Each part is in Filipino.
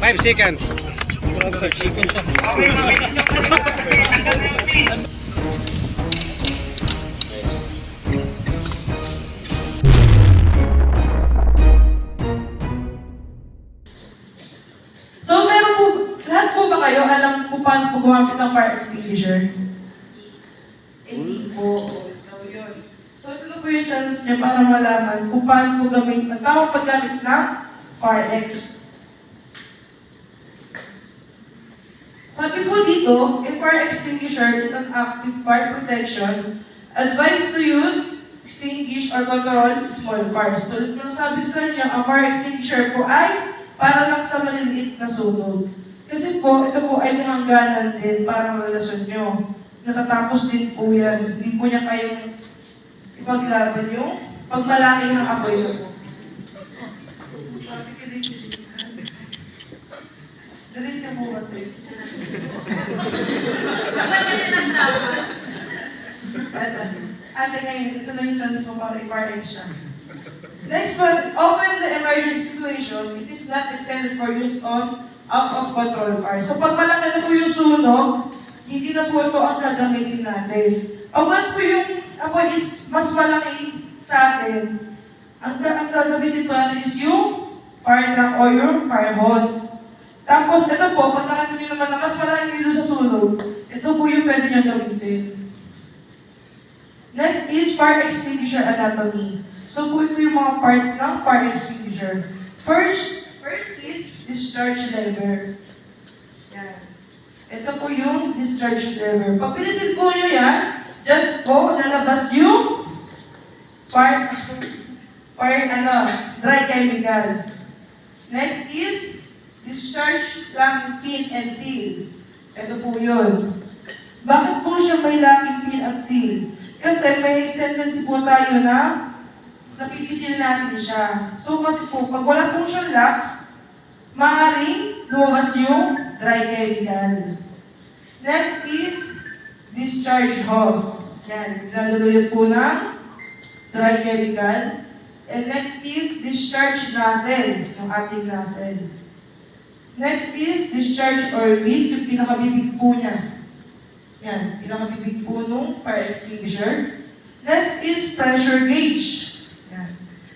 Five seconds. So, meron po, lahat po ba kayo alam kung paano gumamit ng fire extinguisher? Eh, Hindi po. So, yun. So, ito na po yung chance niya para malaman kung paano po gamit, ang tamang paggamit ng exit. Sabi po dito, a fire extinguisher is an active fire protection advised to use, extinguish, or control small fires. Tulad ng sabi sa inyo, ang fire extinguisher po ay para lang sa maliliit na sunog. Kasi po, ito po ay may hangganan din para relasyon nyo. Natatapos din po yan. Hindi po niya kayong ipaglaban yung pag malaki ang apoy na po. Sabi ko dito, Dalit niya po ba ito? Ate, ate ngayon, ito na yung chance mo para i-fire siya. Next one, open the emergency situation. It is not intended for use on out of control fire. So pag malaki na po yung sunog, hindi na po ito ang gagamitin natin. Pag once po yung apoy is mas malaki sa atin, ang, ang gagamitin po natin is yung fire truck or yung fire hose. Tapos ito po, pag nyo naman na mas malaki dito sa sunog, ito po yung pwede nyo gamitin. Next is fire extinguisher anatomy. So po ito yung mga parts ng fire extinguisher. First, first is discharge lever. Yan. Ito po yung discharge lever. Pag pinisil po nyo yan, dyan po lalabas yung fire, fire ano, dry chemical. Next is discharge locking pin and seal. Ito po yun. Bakit po siya may locking pin at seal? Kasi may tendency po tayo na napipisil natin siya. So kasi po, pag wala po siyang lock, maaaring lumabas yung dry chemical. Next is discharge hose. Yan, naluluyo po ng dry chemical. And next is discharge nozzle, yung ating nozzle. Next is discharge orifice, yung pinakabibig po niya. Yan, pinakabibig po nung fire extinguisher. Next is pressure gauge. Yan.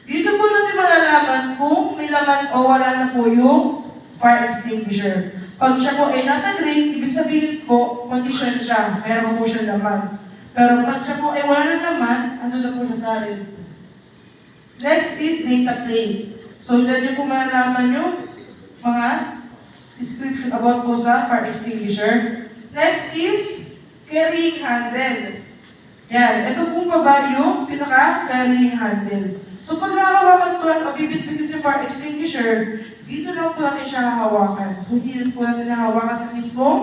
Dito po natin malalaman kung may laman o wala na po yung fire extinguisher. Pag siya po ay nasa green, ibig sabihin po, condition siya, meron po siya laman. Pero pag siya po ay wala na laman, ano na po siya sa red. Next is data plate. So, dyan yung po malalaman yung mga description about po sa fire extinguisher. Next is carrying handle. Yan, ito pong baba yung pinaka-carrying handle. So pag hahawakan po yan o bibit-bitin sa fire extinguisher, dito lang po natin siya hahawakan. So hindi po natin hahawakan sa mismong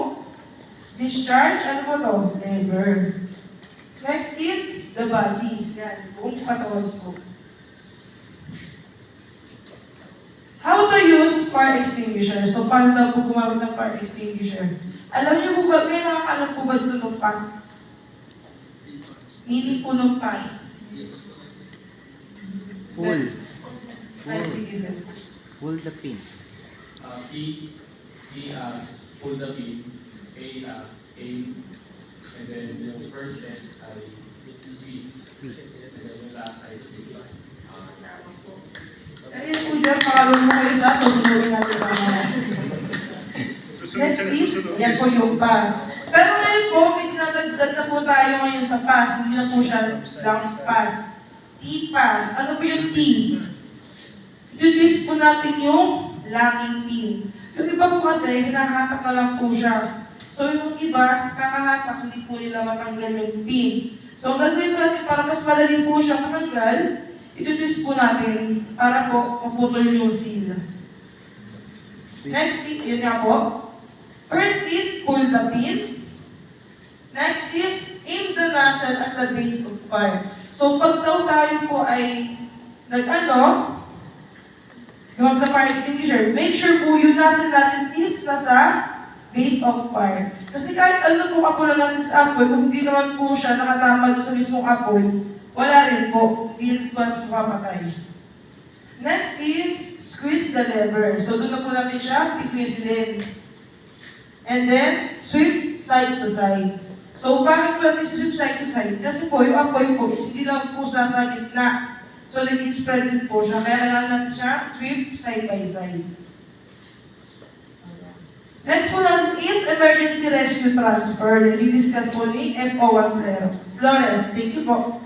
discharge, ano po to? Lever. Next is the body. Yan, buong katawan po. How to use fire extinguisher? So, paano daw po gumamit ng fire extinguisher? Alam niyo po ba, may nakakalam po ba dito ng pass? Meaning po ng pass. Pull. Sir. Pull the pin. Uh, P, P as pull the pin, A as aim, and then the first test ay squeeze, and then yung last ay sweep. Ayun po dyan, pakalong mo kayo sa susunodin natin ang mga. Next is, yan po yung pass. Pero ngayon po, may dinadagdag na po tayo ngayon sa pass. Hindi na po siya lang pass. T-pass. Ano po yung T? Ito-twist po natin yung locking pin. Yung iba po kasi, hinahatak na lang po siya. So yung iba, kakahatak, hindi po nila matanggal yung pin. So ang gagawin po natin para mas madali po siya matanggal, ito-twist po natin para po maputol yung seal. Next, yun nga po. First is pull the pin. Next is aim the nozzle at the base of fire. So pag daw tayo po ay nag-ano, yung the fire extinguisher, make sure po yung nozzle natin is nasa base of fire. Kasi kahit ano po apoy na natin sa apoy, kung hindi naman po siya nakatama doon sa mismong apoy, wala rin po. Hindi natin mapapatay. Next is squeeze the lever. So doon na po natin siya pipizlin. And then, sweep side to side. So, bakit po sweep side to side? Kasi po, yung apoy po is hindi lang po sa sa gitna. So, nag-spread po siya. Kaya kailangan natin siya sweep side by side. Next po natin is emergency rescue transfer. Nili-discuss po ni FO1 Flores. Thank you po.